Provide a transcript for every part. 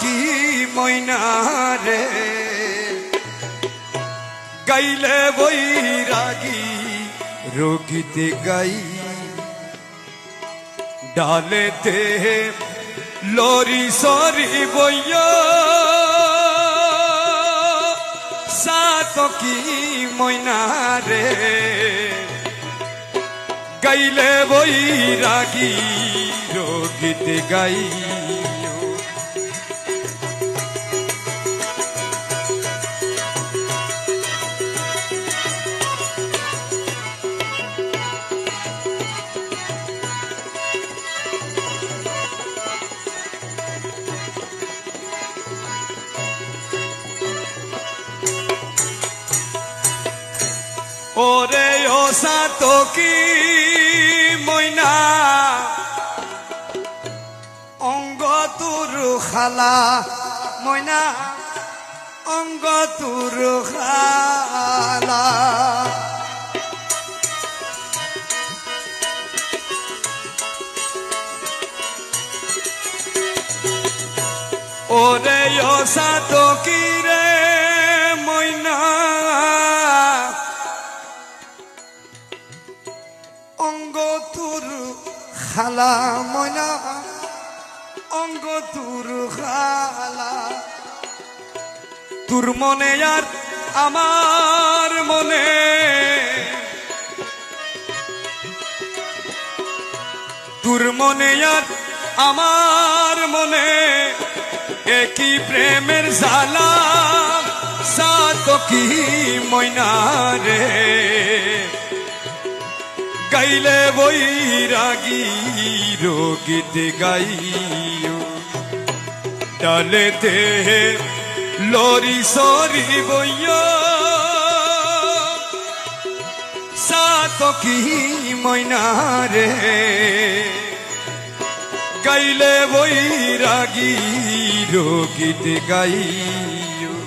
কি ময়না রে? গাইলে বৈরাগী রোগীতে গাই। ডালেতে লরি সরি বইয়া। সাত কি ময়না রে? গাইলে বৈরাগী রোগীতে গাই। ওরে ও সাত কি ময়না? অঙ্গ তোর খালা ময়না, অঙ্গ তোর খালা। ওরে ও সাত কি রে খালা ময়না, অঙ্গ তোর খালা। তোর মনে আর আমার মনে। তোর মনে আর আমার মনে। একই প্রেমের জালা সাত কি ময়না রে। গাইলে বৈরাগী রোগীতে গাইও ডালেতে লরি সরি বইয়া। সাত কি ময়না রে গাইলে বৈরাগী রোগীতে গাইও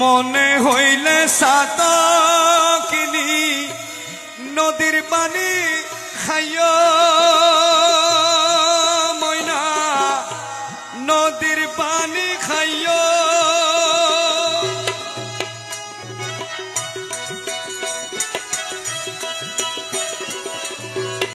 মনে হইলে সাতকিনি নদীর পানি খাইয় ময়না। নদীর পানি খাইয়